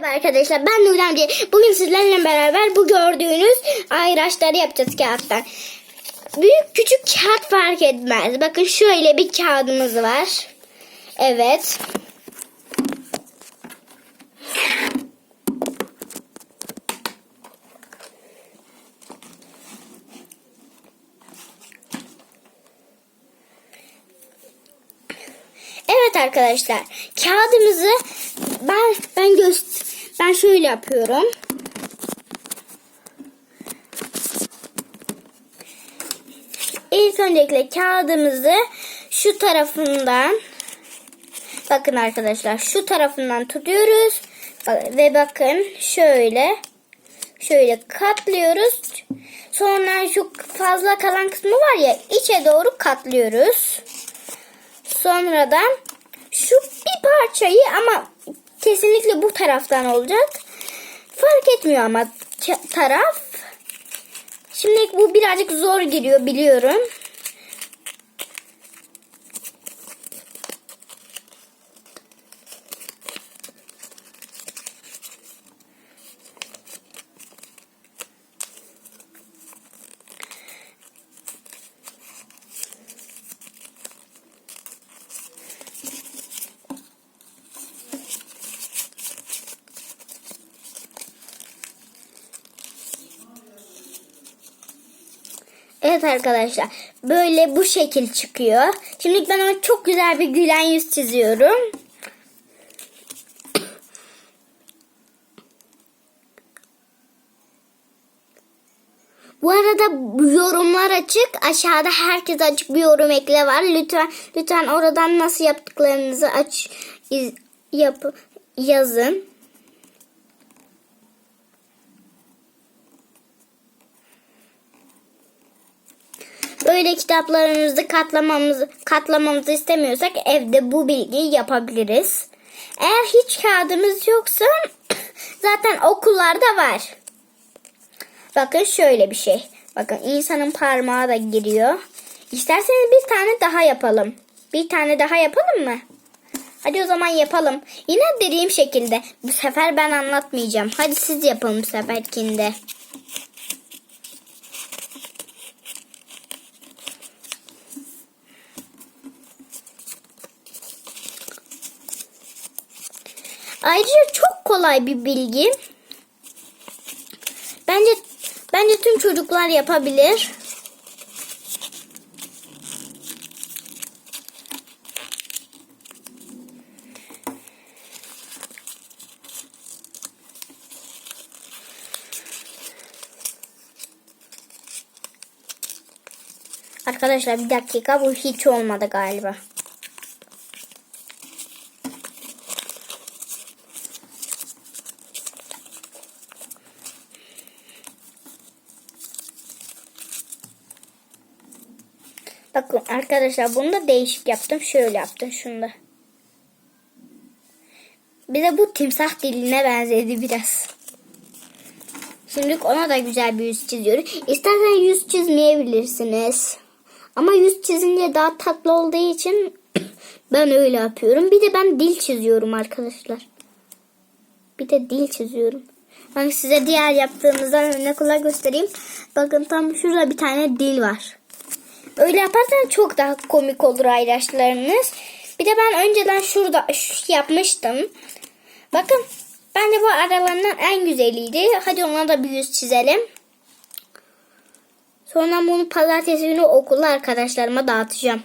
Merhaba arkadaşlar ben Nurhan Amca. Bugün sizlerle beraber bu gördüğünüz ayraçları yapacağız kağıttan. Büyük küçük kağıt fark etmez. Bakın şöyle bir kağıdımız var. Evet. Evet arkadaşlar kağıdımızı ben ben göster ben şöyle yapıyorum. İlk öncelikle kağıdımızı şu tarafından bakın arkadaşlar şu tarafından tutuyoruz ve bakın şöyle şöyle katlıyoruz. Sonra şu fazla kalan kısmı var ya içe doğru katlıyoruz. Sonradan şu bir parçayı ama kesinlikle bu taraftan olacak. Fark etmiyor ama ta- taraf. Şimdi bu birazcık zor giriyor biliyorum. Evet arkadaşlar böyle bu şekil çıkıyor. Şimdi ben ona çok güzel bir gülen yüz çiziyorum. Bu arada yorumlar açık. Aşağıda herkes açık bir yorum ekle var. Lütfen lütfen oradan nasıl yaptıklarınızı aç iz, yap, yazın. Böyle kitaplarımızı katlamamızı katlamamızı istemiyorsak evde bu bilgiyi yapabiliriz. Eğer hiç kağıdımız yoksa zaten okullarda var. Bakın şöyle bir şey. Bakın insanın parmağı da giriyor. İsterseniz bir tane daha yapalım. Bir tane daha yapalım mı? Hadi o zaman yapalım. Yine dediğim şekilde. Bu sefer ben anlatmayacağım. Hadi siz yapın bu seferkinde. Ayrıca çok kolay bir bilgi. Bence bence tüm çocuklar yapabilir. Arkadaşlar bir dakika bu hiç olmadı galiba. Bakın arkadaşlar bunu da değişik yaptım. Şöyle yaptım şunu da. Bir de bu timsah diline benzedi biraz. Şimdi ona da güzel bir yüz çiziyorum. İstersen yüz çizmeyebilirsiniz. Ama yüz çizince daha tatlı olduğu için ben öyle yapıyorum. Bir de ben dil çiziyorum arkadaşlar. Bir de dil çiziyorum. Ben size diğer yaptığımızdan örnek olarak göstereyim. Bakın tam şurada bir tane dil var. Öyle yaparsan çok daha komik olur ayraçlarınız. Bir de ben önceden şurada şu yapmıştım. Bakın bence bu aralarından en güzeliydi. Hadi ona da bir yüz çizelim. Sonra bunu pazartesi günü okulda arkadaşlarıma dağıtacağım.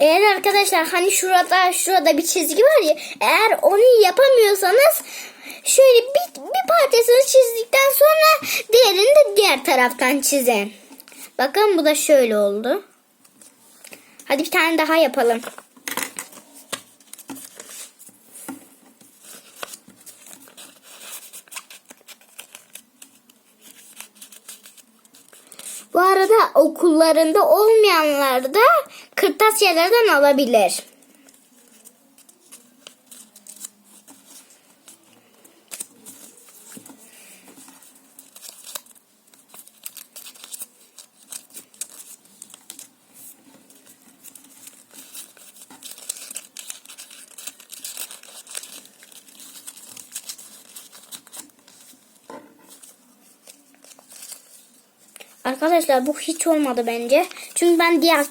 Eğer arkadaşlar hani şurada şurada bir çizgi var ya eğer onu yapamıyorsanız şöyle bir, bir parçasını çizdikten sonra diğerini de diğer taraftan çizin. Bakın bu da şöyle oldu. Hadi bir tane daha yapalım. Bu arada okullarında olmayanlar da kırtasiyelerden alabilir. Arkadaşlar bu hiç olmadı bence. Çünkü ben diğer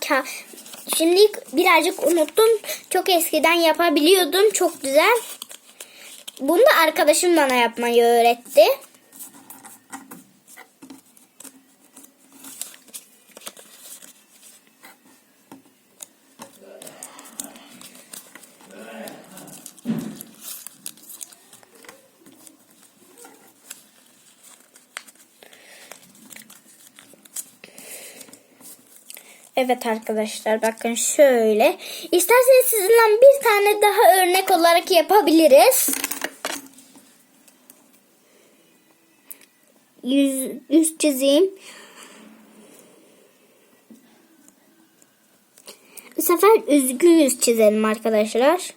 Şimdi birazcık unuttum. Çok eskiden yapabiliyordum. Çok güzel. Bunu da arkadaşım bana yapmayı öğretti. Evet arkadaşlar bakın şöyle. İsterseniz sizinle bir tane daha örnek olarak yapabiliriz. Yüz, yüz çizeyim. Bu sefer üzgün yüz çizelim arkadaşlar.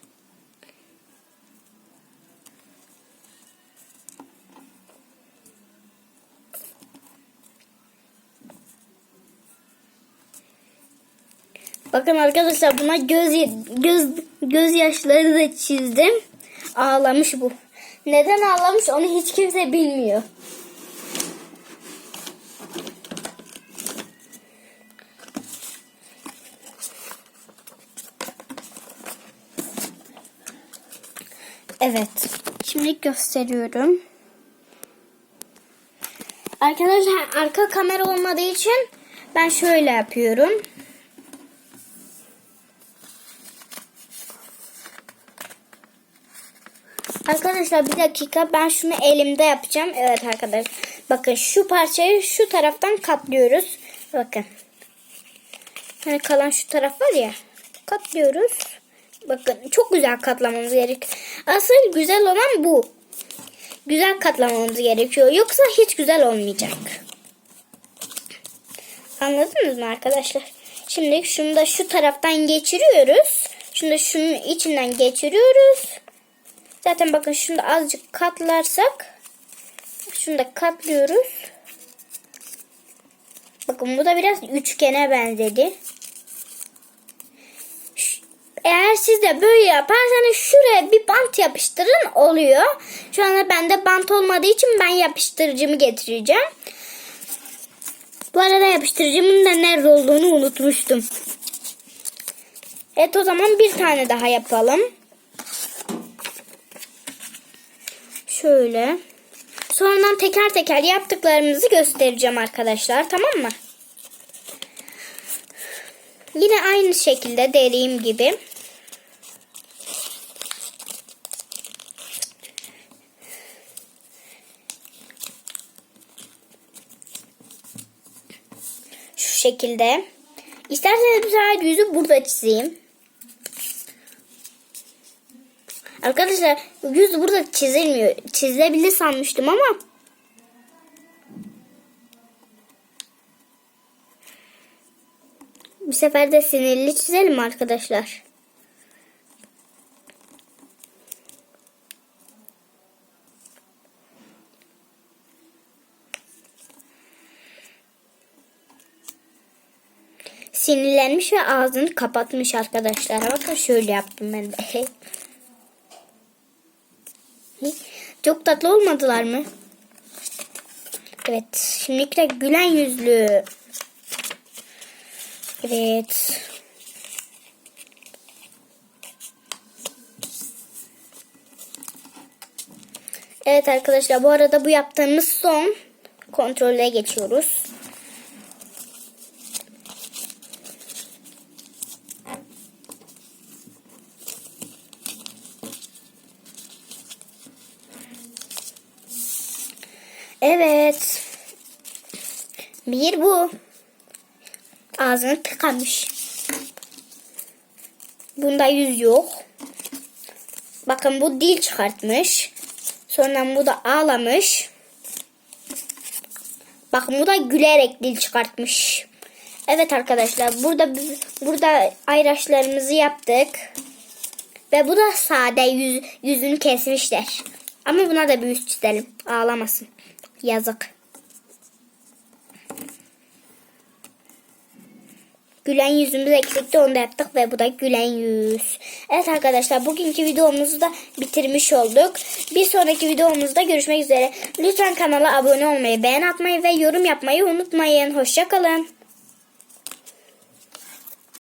Bakın arkadaşlar buna göz göz gözyaşları da çizdim. Ağlamış bu. Neden ağlamış onu hiç kimse bilmiyor. Evet. Şimdi gösteriyorum. Arkadaşlar arka kamera olmadığı için ben şöyle yapıyorum. Arkadaşlar bir dakika ben şunu elimde yapacağım. Evet arkadaşlar. Bakın şu parçayı şu taraftan katlıyoruz. Bakın. Hani kalan şu taraf var ya. Katlıyoruz. Bakın çok güzel katlamamız gerek. Asıl güzel olan bu. Güzel katlamamız gerekiyor. Yoksa hiç güzel olmayacak. Anladınız mı arkadaşlar? Şimdi şunu da şu taraftan geçiriyoruz. Şunu şunun içinden geçiriyoruz. Zaten bakın şunu da azıcık katlarsak şunu da katlıyoruz. Bakın bu da biraz üçgene benzedi. Eğer siz de böyle yaparsanız şuraya bir bant yapıştırın oluyor. Şu anda bende bant olmadığı için ben yapıştırıcımı getireceğim. Bu arada yapıştırıcımın da nerede olduğunu unutmuştum. Evet o zaman bir tane daha yapalım. Şöyle. Sonradan teker teker yaptıklarımızı göstereceğim arkadaşlar. Tamam mı? Yine aynı şekilde dediğim gibi. Şu şekilde. İsterseniz bu sefer yüzü burada çizeyim. Arkadaşlar yüz burada çizilmiyor. Çizilebilir sanmıştım ama. Bu sefer de sinirli çizelim arkadaşlar. Sinirlenmiş ve ağzını kapatmış arkadaşlar. Bakın şöyle yaptım ben de. Çok tatlı olmadılar mı? Evet. Şimdilikle gülen yüzlü. Evet. Evet arkadaşlar bu arada bu yaptığımız son kontrole geçiyoruz. Evet. Bir bu. Ağzını tıkamış. Bunda yüz yok. Bakın bu dil çıkartmış. Sonra bu da ağlamış. Bakın bu da gülerek dil çıkartmış. Evet arkadaşlar burada burada ayraçlarımızı yaptık. Ve bu da sade yüz, yüzünü kesmişler. Ama buna da bir yüz çizelim. Ağlamasın. Yazık. gülen yüzümüz eksikti onu da yaptık ve bu da gülen yüz. Evet arkadaşlar bugünkü videomuzu da bitirmiş olduk. Bir sonraki videomuzda görüşmek üzere. Lütfen kanala abone olmayı, beğen atmayı ve yorum yapmayı unutmayın. Hoşçakalın.